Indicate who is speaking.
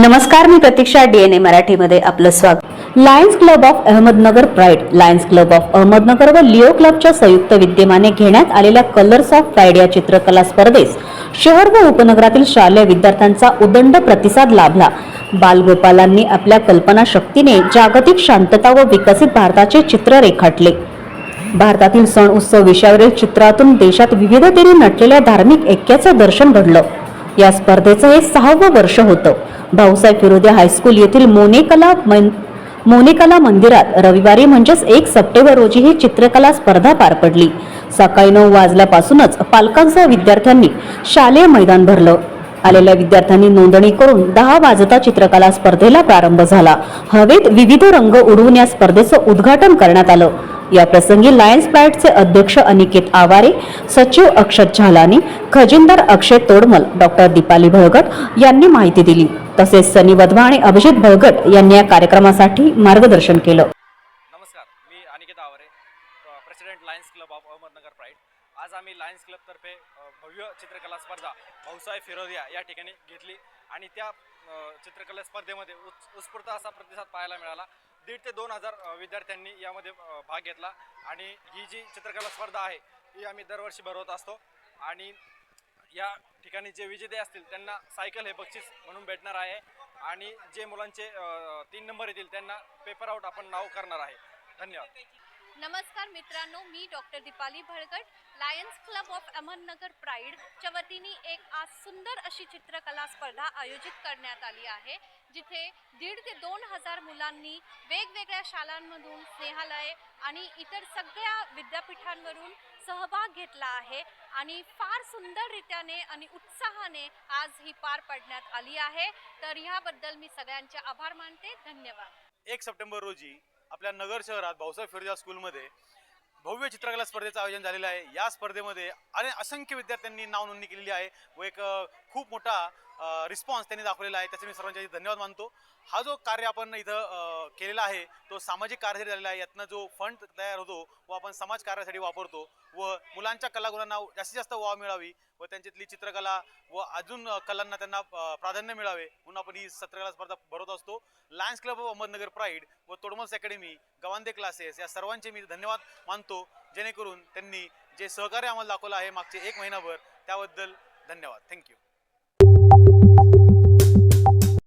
Speaker 1: नमस्कार मी प्रतीक्षा डीएनए मराठीमध्ये आपलं स्वागत. Lions Club of Ahmednagar Pride Lions Club of Ahmednagar व लिओ क्लबच्या संयुक्त विद्यमाने घेण्यात आलेल्या कलर्स ऑफ प्राईड या चित्रकला स्पर्धेस शहर व उपनगरातील शालेय विद्यार्थ्यांचा उदंड प्रतिसाद लाभला. बालगोपालांनी आपल्या कल्पनाशक्तीने जागतिक शांतता व विकसित भारताचे चित्र रेखाटले. भारतातील सण उत्सव विषयावरील चित्रातून देशात विविधतेने नटलेल्या धार्मिक ऐक्याचं दर्शन घडलं. या स्पर्धेचं हे सहावं वर्ष होतं. भाऊसाहेब फिरोदे हायस्कूल येथील मोनेकला मन मोनेकला मंदिरात रविवारी म्हणजेच एक सप्टेंबर रोजी ही चित्रकला स्पर्धा पार पडली. सकाळी नऊ वाजल्यापासूनच पालकांसह विद्यार्थ्यांनी शालेय मैदान भरलं. आलेल्या विद्यार्थ्यांनी नोंदणी करून दहा वाजता चित्रकला स्पर्धेला प्रारंभ झाला. हवेत विविध रंग उडवून या स्पर्धेचं उद्घाटन करण्यात आलं. या प्रसंगी लायन्स प्राईडचे अध्यक्ष अनिकेत आवारे सचिव अक्षत झालानी खजिनदार अक्षय तोडमल डॉक्टर दीपाली भळगट यांनी माहिती दिली. तसेच सनी वधवा आणि अभिजित भळगट यांनी या कार्यक्रमासाठी मार्गदर्शन केलं.
Speaker 2: नमस्कार मी Aniket Aware president Lions Club of Ahmednagar Pride. आज आम्ही लायन्स क्लबतर्फे भव्य चित्रकला स्पर्धा भाऊसाहेब फिरोदिया या ठिकाणी घेतली आणि त्या चित्रकला स्पर्धेमध्ये उत् उत्स्फूर्त असा प्रतिसाद पाहायला मिळाला. दीड ते दोन हजार विद्यार्थ्यांनी यामध्ये भाग घेतला. आणि ही जी चित्रकला स्पर्धा आहे ही आम्ही दरवर्षी भरवत असतो. आणि या ठिकाणी जे विजेते असतील त्यांना सायकल हे बक्षीस म्हणून भेटणार आहे. आणि जे मुलांचे तीन नंबर येतील त्यांना पेपर आउट आपण नाव करणार आहे. धन्यवाद.
Speaker 3: नमस्कार मित्रांनो मी doctor Deepali Bhalgat Lions Club of Ahmednagar प्राईडच्या वतीने एक आज सुंदर अशी चित्रकला स्पर्धा आयोजित करण्यात आली आहे जिथे दीड ते दोन हजार मुलांनी वेगवेगळ्या शाळांमधून स्नेहालय आणि इतर सगळ्या विद्यापीठांवरून सहभाग घेतला आहे आणि फार सुंदररित्याने आणि उत्साहाने आज ही पार पडण्यात आली आहे. तर ह्याबद्दल मी सगळ्यांचे आभार मानते. धन्यवाद.
Speaker 2: एक सप्टेंबर रोजी आपल्या नगर शहरात भाऊसाहेब फिरोजा स्कूलमध्ये भव्य चित्रकला स्पर्धेचं आयोजन झालेलं आहे. या स्पर्धेमध्ये आणि असंख्य विद्यार्थ्यांनी नाव नोंदणी केलेली आहे व एक खूप मोठा रिस्पॉन्स त्यांनी दाखवलेला आहे. त्याचे मी सर्वांच्या धन्यवाद मानतो. हा जो कार्य आपण इथं केलेला आहे तो सामाजिक कार्य झालेला आहे. यातनं जो फंड तयार होतो व आपण समाज कार्यासाठी वापरतो व मुलांच्या कलागुणांना जास्तीत जास्त वाव मिळावी व त्यांच्यातली चित्रकला व अजून कलांना त्यांना प्राधान्य मिळावे म्हणून आपण ही चित्रकला स्पर्धा भरवत असतो. Lions Club of Ahmednagar Pride व तोडमल्स अकॅडमी गवांदे क्लासेस या सर्वांचे मी धन्यवाद मानतो. जेणेकरून त्यांनी जे सहकार्य आम्हाला दाखवलं आहे मागचे एक महिनाभर त्याबद्दल धन्यवाद. थँक्यू